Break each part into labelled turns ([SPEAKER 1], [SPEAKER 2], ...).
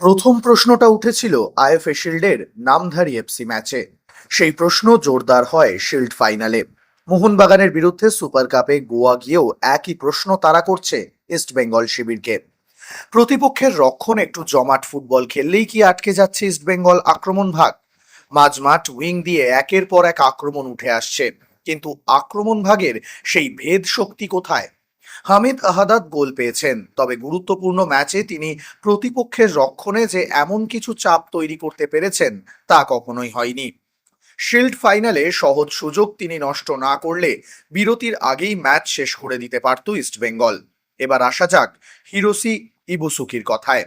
[SPEAKER 1] প্রথম প্রশ্নটা উঠেছিল আইএফএ শিল্ডের নামধারী এফসি ম্যাচে। সেই প্রশ্ন জোরদার হয় শিল্ড ফাইনালে। মোহনবাগানের বিরুদ্ধে সুপার কাপে গোয়া গিয়েও একই প্রশ্ন তারা করছে ইস্ট বেঙ্গল শিবিরকে। প্রতিপক্ষের রক্ষণ একটু জমাট ফুটবল খেললেই কি আটকে যাচ্ছে ইস্ট বেঙ্গল আক্রমণ ভাগ? মাঝমাঠ উইং দিয়ে একের পর এক আক্রমণ উঠে আসছে। কিন্তু আক্রমণ ভাগের সেই ভেদ শক্তি কোথায়? হামিদ আহাদাদ গোল পেয়েছেন। তবে গুরুত্বপূর্ণ ম্যাচে তিনি প্রতিপক্ষের রক্ষণে যে এমন কিছু চাপ তৈরি করতে পেরেছেন, তা কখনোই হয়নি। শিল্ড ফাইনালে সহজ সুযোগ তিনি নষ্ট না করলে বিরতির আগেই ম্যাচ শেষ করে দিতে পারত ইস্টবেঙ্গল এবার আসা যাক হিরোসি ইবুসুকির কথায়।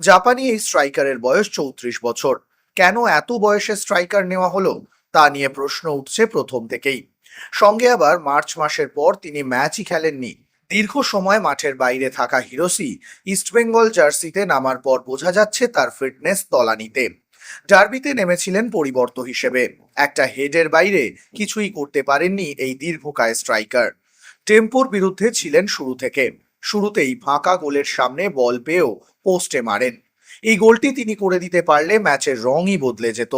[SPEAKER 1] জাপানি এই স্ট্রাইকারের বয়স চৌত্রিশ বছর। কেন এত বয়সে স্ট্রাইকার নেওয়া হলো, তা নিয়ে প্রশ্ন উঠছে প্রথম থেকেই। সঙ্গে আবার মার্চ মাসের পর তিনি ম্যাচই খেলেননি। দীর্ঘ সময় মাঠের বাইরে থাকা হিরোসি ইস্টবেঙ্গল জার্সিতে নামার পর বোঝা যাচ্ছে তার ফিটনেস তলানিতে। ডার্বিতে নেমেছিলেন পরিবর্ত হিসেবে। একটা হেডের বাইরে কিছুই করতে পারেননি এই দীর্ঘকায় স্ট্রাইকার। টেম্পোর বিরুদ্ধে ছিলেন শুরু থেকে। শুরুতেই ফাঁকা গোলের সামনে বল পেয়েও পোস্টে মারেন। এই গোলটি তিনি করে দিতে পারলে ম্যাচের রঙই বদলে যেত।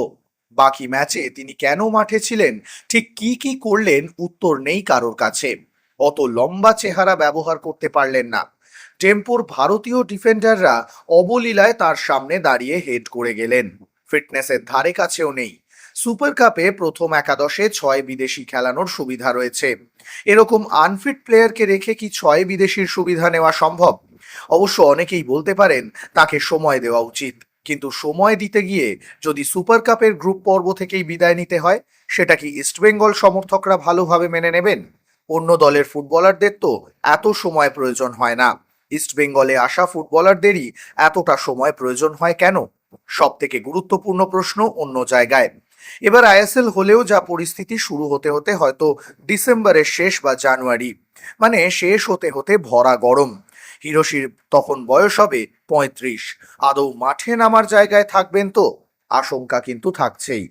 [SPEAKER 1] বাকি ম্যাচে তিনি কেন মাঠে ছিলেন, ঠিক কি কি করলেন, উত্তর নেই কারোর কাছে। অত লম্বা চেহারা ব্যবহার করতে পারলেন না। টেম্পোর ভারতীয় ডিফেন্ডাররা অবলীলায় তার সামনে দাঁড়িয়ে হেড করে গেলেন। ফিটনেসের ধারে কাছেও নেই। সুপার কাপে প্রথম একাদশে ছয় বিদেশি খেলানোর সুবিধা রয়েছে। এরকম আনফিট প্লেয়ারকে রেখে কি ছয় বিদেশির সুবিধা নেওয়া সম্ভব? অবশ্য অনেকেই বলতে পারেন, তাকে সময় দেওয়া উচিত। কিন্তু সময় দিতে গিয়ে যদি সুপার কাপের গ্রুপ পর্ব থেকেই বিদায় নিতে হয়, সেটা কি ইস্টবেঙ্গল সমর্থকরা ভালোভাবে মেনে নেবেন? অন্য দলের ফুটবলারদের তো এত সময় প্রয়োজন হয় না। ইস্ট বেঙ্গলে আসা ফুটবলারদেরই এতটা সময় প্রয়োজন হয় কেন? সব থেকে গুরুত্বপূর্ণ প্রশ্ন অন্য জায়গায়। এবার আইএসএল হলেও যা পরিস্থিতি শুরু হতে হতে হয়তো ডিসেম্বরের শেষ বা জানুয়ারি মানে শেষ হতে হতে ভরা গরম। হিরোশির তখন বয়স হবে পঁয়ত্রিশ। আদৌ মাঠে নামার জায়গায় থাকবেন তো? আশঙ্কা কিন্তু থাকছেই।